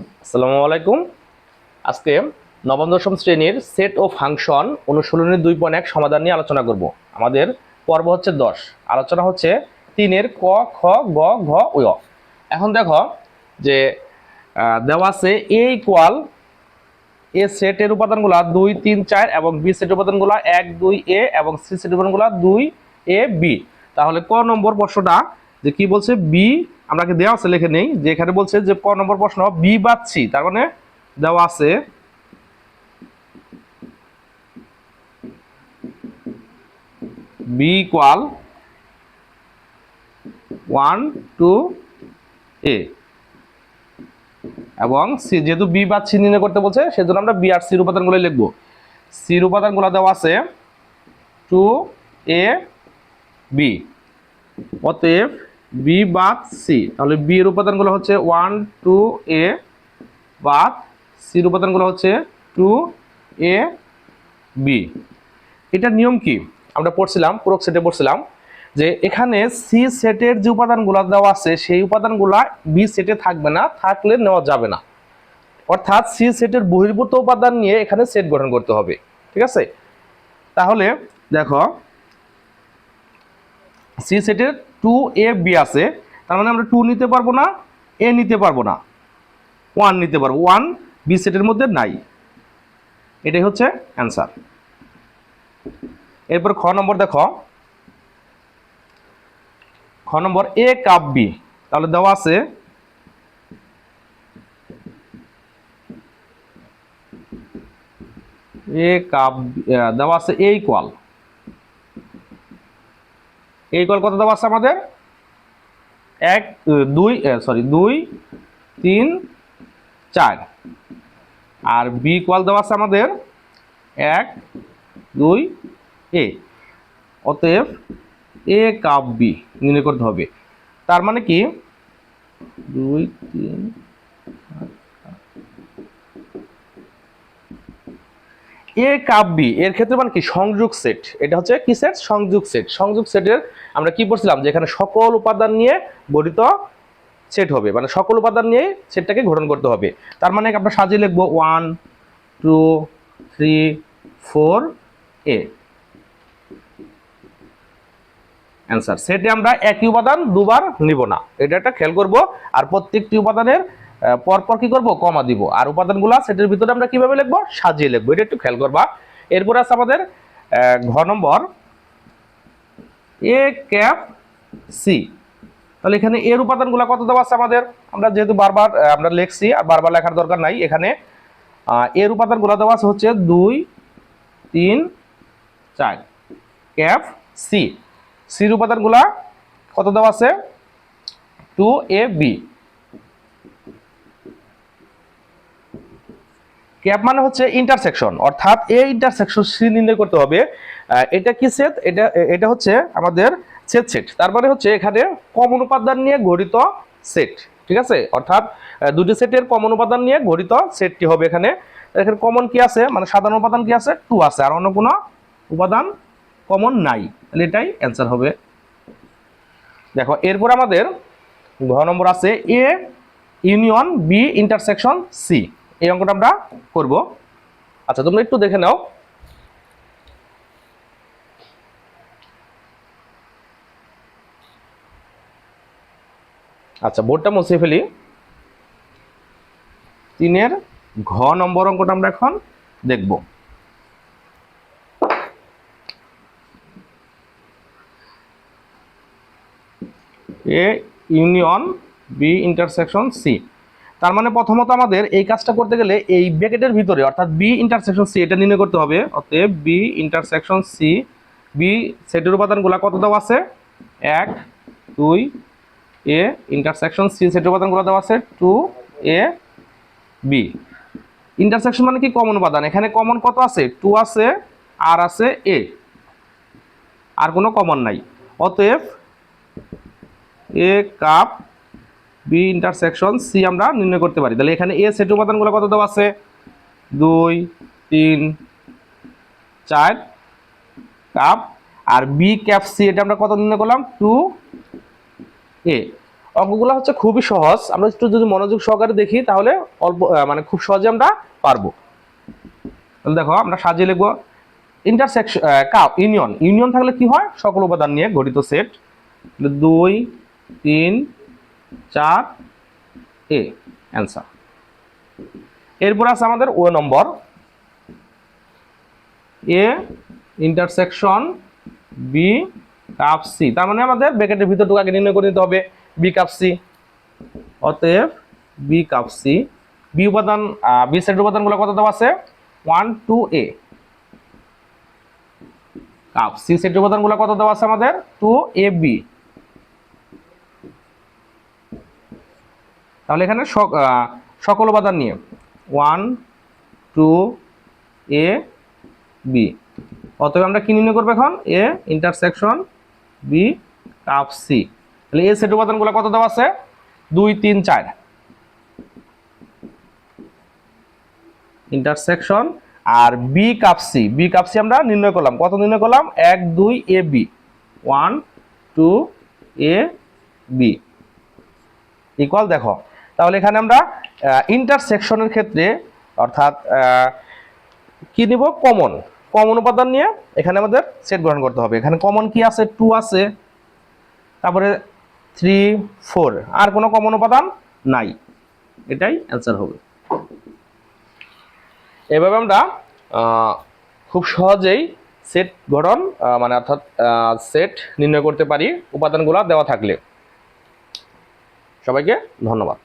আসসালামু আলাইকুম। আজকে নবম, দশম শ্রেণির সেট ও ফাংশন অনুশীলনের দুই পয়েন্ট এক সমাধান নিয়ে আলোচনা করব। আমাদের পর্ব হচ্ছে দশ। আলোচনা হচ্ছে তিনের ক, খ, গ, ঘ ও এখন দেখো যে দেওয়া আছে এ ইকুয়াল এ সেটের উপাদানগুলো দুই, তিন, চার এবং বি সেটের উপাদানগুলো এক, দুই এ এবং সি সেটের উপাদানগুলো দুই এ বি তাহলে ক নম্বর প্রশ্নটা যে কি বলছে? বি আমাকে দেওয়া আছে, লেখে নেই, যে এখানে বলছে যে ক নম্বর প্রশ্ন, বি বা সি তার মানে দেওয়া আছে। B equal one, two, A. এবং সি, যেহেতু বি বা সি নির্ণয় করতে বলছে, সেজন্য আমরা বি আর সির উপাদানগুলো লিখব। সির উপাদানগুলো দেওয়া আছে, টু, এ, বি। অতএব বি বাদ সি তাহলে বি এর উপাদানগুলো হচ্ছে ওয়ান টু এ বাদ সির উপাদানগুলো হচ্ছে টু এ বি এটার নিয়ম কি? আমরা পড়ছিলাম, পুরো সেটে পড়ছিলাম, যে এখানে সি সেটের যে উপাদানগুলো দেওয়া আছে, সেই উপাদানগুলো বি সেটে থাকবে না, থাকলে নেওয়া যাবে না। অর্থাৎ সি সেটের বহির্ভূত উপাদান নিয়ে এখানে সেট গঠন করতে হবে, ঠিক আছে? তাহলে দেখো সি সেটের টু এ বি আছে, তার মানে আমরা টু নিতে পারব না এ নিতে পারব না। ওয়ান নিতে পারব। ওয়ান বি সেটের মধ্যে নাই। এটাই হচ্ছে অ্যান্সার এরপর খ নম্বর দেখো। খ নম্বর এ কাপ বি তাহলে দেওয়া আছে এ কাপ দেওয়া আছে এ ইকুয়াল এ ইকুয়াল কত দেওয়া আছে আমাদের? এক, দুই সরি দুই, তিন, চার। আর বি ইকুয়াল দেওয়া আছে আমাদের এক, দুই, এ। অতএব এ কাপ বি নির্ণয় করতে হবে। তার মানে কি? দুই, তিন এ কাপ এর ক্ষেত্রে মানে কি? সংযোগ সেট এটা হচ্ছে কি সেট সংযোগ সেট সংযোগ সেটের আমরা কি পড়ছিলাম? যে এখানে সকল উপাদান নিয়ে গঠিত সেট হবে। মানে সকল উপাদান নিয়ে সেটটাকে গঠন করতে হবে। তার মানে আমরা সাজিয়ে লিখব one two three four A answer সেটে আমরা একই উপাদান দুবার নিব না। এটা একটা খেয়াল করব। আর প্রত্যেকটি উপাদানের পরপর কি করব? কমা দিব। আর উপাদানগুলো সেটের ভিতরে আমরা কীভাবে লিখব? সাজিয়ে লিখব। এটা একটু খেয়াল করবা। এরপরে আছে আমাদের ঘ নম্বর। এ ক্যাপ সি তাহলে এখানে এর উপাদানগুলো কত দেওয়া আছে আমাদের? আমরা যেহেতু বারবার আমরা লিখছি আর বারবার লেখার দরকার নাই, এখানে এর উপাদানগুলো দেওয়া আছে হচ্ছে দুই, তিন, চার। ক্যাপ সি সির উপাদানগুলা কত দেওয়া আছে? টু এ বি ক্যাপ মানে হচ্ছে ইন্টারসেকশন অর্থাৎ এই ইন্টারসেকশন সি নির্ণয় করতে হবে। এটা কি সেট এটা এটা হচ্ছে আমাদের সেট সেট তার মানে হচ্ছে এখানে কমন উপাদান নিয়ে গঠিত সেট ঠিক আছে? অর্থাৎ দুটি সেটের কমন উপাদান নিয়ে গঠিত সেটটি হবে এখানে। এখানে কমন কি আছে? মানে সাধারণ উপাদান কি আছে? টু আছে, আর অন্য কোনো উপাদান কমন নাই। তাহলে এটাই অ্যান্সার হবে। দেখো, এরপর আমাদের ঘ নম্বর আছে A union B intersection C এই অঙ্কটা আমরা করব। আচ্ছা তোমরা একটু দেখে নাও। আচ্ছা বোর্ডটা মুছে ফেলি। তিনের ঘ নম্বর অঙ্কটা আমরা এখন দেখব। A, union, B, intersection, C. তার মানে প্রথমত আমাদের এই কাজটা করতে গেলে এই ব্র্যাকেটের ভিতরে, অর্থাৎ বি ইন্টারসেকশন সি এটা নির্ণয় করতে হবে। অতএব বি ইন্টারসেকশন সি বি সেটের উপাদানগুলো কত দেওয়া আছে? এক, দুই এ ইন্টারসেকশন সি সেটের উপাদানগুলো দেওয়া আছে। টু এ বি ইন্টারসেকশন মানে কি? কমন উপাদান। এখানে কমন কত আছে? টু আছে আর আছে এ আর কোনো কমন নাই। অতএব A cup B intersection C আমরা নির্ণয় করতে পারি। তাহলে এখানে এ সেট উপাদানগুলো কত দেওয়া আছে? দুই, তিন, চার কাপ। আর বি ক্যাপ সি, এটা আমরা কত নির্ণয় করলাম? Two A. অঙ্কগুলো হচ্ছে খুবই সহজ। আমরা একটু যদি মনোযোগ সহকারে দেখি, তাহলে অল্প মানে খুব সহজে আমরা পারব। তাহলে দেখো, আমরা সাজিয়ে লিখব ইন্টারসেকশন কাপ ইউনিয়ন ইউনিয়ন থাকলে কি হয়? সকল উপাদান নিয়ে গঠিত সেট দুই, তিন চার এ অ্যান্সার এরপর আছে আমাদের ও নম্বর। A intersection B cup C তার মানে আমাদের ব্র্যাকেটের ভিতরটুকু আগে নির্ণয় করে নিতে হবে। বি কাপ সি অতএব বি কাপ সি বি উপাদান বি সেটের উপাদানগুলো কত দেওয়া আছে? One two A cup C সেটের উপাদানগুলো কত দেওয়া আছে আমাদের? টু এ বি তাহলে এখানে সক- সকল উপাদান নিয়ে ওয়ান, টু, এ, বি। অতএব আমরা কি নির্ণয় করব এখন? A intersection B cup C তাহলে এ সেট উপাদানগুলো কত দেওয়া আছে? দুই, তিন, চার। ইন্টারসেকশন আর B cup C B cup C আমরা নির্ণয় করলাম। কত নির্ণয় করলাম? এক, দুই, A B one two A B equal দেখো। তাহলে এখানে আমরা ইন্টারসেকশনের ক্ষেত্রে অর্থাৎ কি নিব? কমন কমন উপাদান নিয়ে এখানে আমাদের সেট গ্রহণ করতে হবে। এখানে কমন কি আছে? টু আছে। তারপরে থ্রি ফোর আর কোনো কমন উপাদান নাই। এটাই অ্যান্সার হবে। এভাবে আমরা খুব সহজেই সেট গঠন মানে অর্থাৎ সেট নির্ণয় করতে পারি উপাদানগুলো দেওয়া থাকলে। সবাইকে ধন্যবাদ।